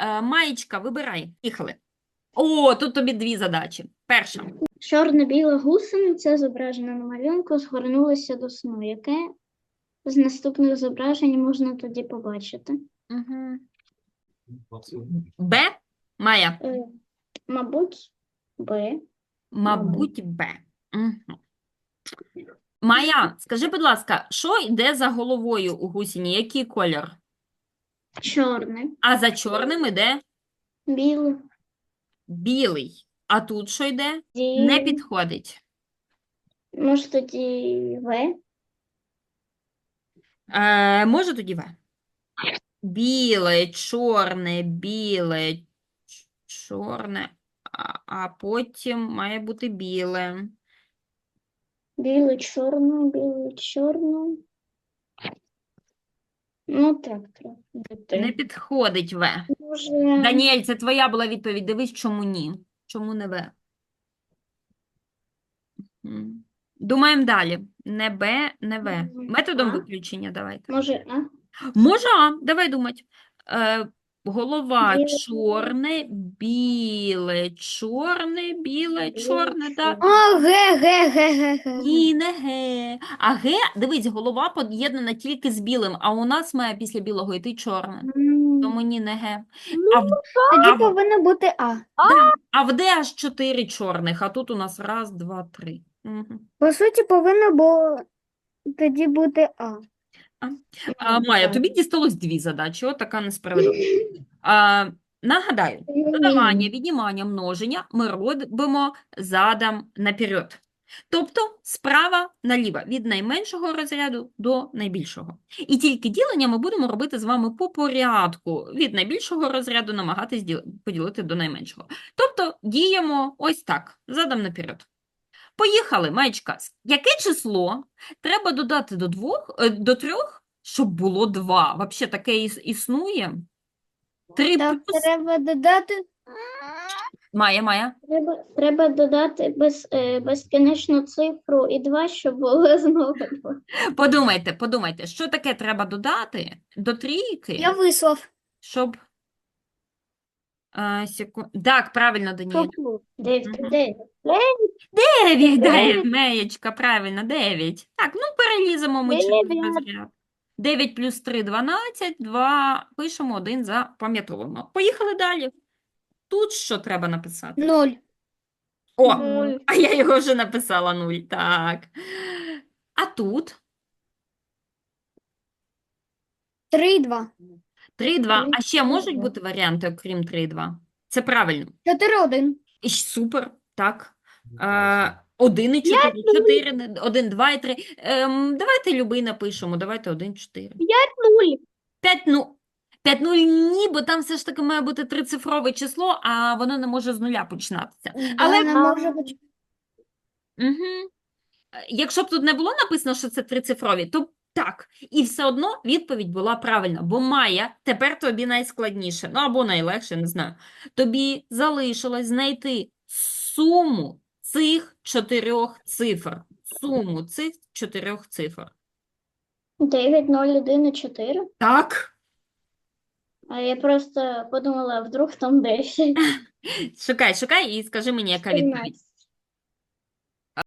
Е, Маєчка, вибирай. Їхали. О, тут тобі дві задачі. Перша. Чорно-біла гусениця, зображена на малюнку, згорнулася до сну. Яке з наступних зображень можна тоді побачити? Угу. Б. Майя. Е, мабуть, Б. Мабуть, Б. Угу. Майя, скажи, будь ласка, що йде за головою у гусіні? Який колір? Чорне, А за чорним іде біле, білий. А тут що йде? Не підходить. може тоді В? Е, може тоді В? Біле, чорне, біле, ч- чорне, а, а потім має бути біле. Біле, чорне, біле, чорне. Ну так, треба Не підходить В. Може, Даніель, це твоя була відповідь. Дивись, чому ні. Чому не В? Думаємо далі. Не Б, не В. Методом А. виключення давайте. може, А? Може, А, давай думати. Е, голова чорне, біле, чорне, біле, чорне, так. А, ге, ге, ге, ге, ге. Ні, не Г. А Г, дивись, голова поєднана тільки з білим, а у нас має після білого йти чорне. Тому ні, не Г. Ну, А в, а Тоді в, повинно бути А. да, а в Д аж чотири чорних, а тут у нас раз, два, три. Мгм. По суті, повинно було тоді бути А. А, Майя, тобі дісталось дві задачі, от така несправедливість. А, нагадаю. Додавання, віднімання, множення ми робимо задом наперед. Тобто справа наліво, від найменшого розряду до найбільшого. І тільки ділення ми будемо робити з вами по порядку, від найбільшого розряду намагатись поділити до найменшого. Тобто діємо ось так, задом наперед. Поїхали, Маєчка. Яке число треба додати до двох, е, до трьох, щоб було два? Взагалі таке існує? Три Так, плюс... треба додати. Майя, Майя. Треба, треба додати без, е, безкінечну цифру і 2, щоб було знову 2. Подумайте, подумайте, що таке треба додати до трійки, Я вислав. щоб. А, секу... Так, правильно, Даніель. 9, Мгм. 9. Дев'ять, дев'ять, Меєчка, правильно, дев'ять. Так, ну переліземо ми через Дев'ять. розряд. 9 плюс 3 – 12, 2, пишемо, 1 запам'ятовуємо. Поїхали далі. Тут що треба написати? Ноль. О, Нуль. а я його вже написала 0, так. А тут Три, два. 3, 2. А ще можуть бути варіанти, окрім 3, 2? Це правильно. Чотири, один. І щ- Супер, так. А, один і чотири, чотири, не- один, два і три. Ем, давайте любий напишемо, давайте один, чотири. 0. П'ять, ну, п'ять нуль ні, бо там все ж таки має бути трицифрове число, а воно не може з нуля починатися. Але- не може бути. Угу. Якщо б тут не було написано, що це трицифрові, то так. І все одно відповідь була правильна, бо Майя тепер тобі найскладніше, ну або найлегше, не знаю. Тобі залишилось знайти суму цих чотирьох цифр. Суму цих чотирьох цифр. 9, 0, 1 і 4. Так. А я просто подумала, вдруг там 10. Шукай, шукай і скажи мені, яка відповідь. 14.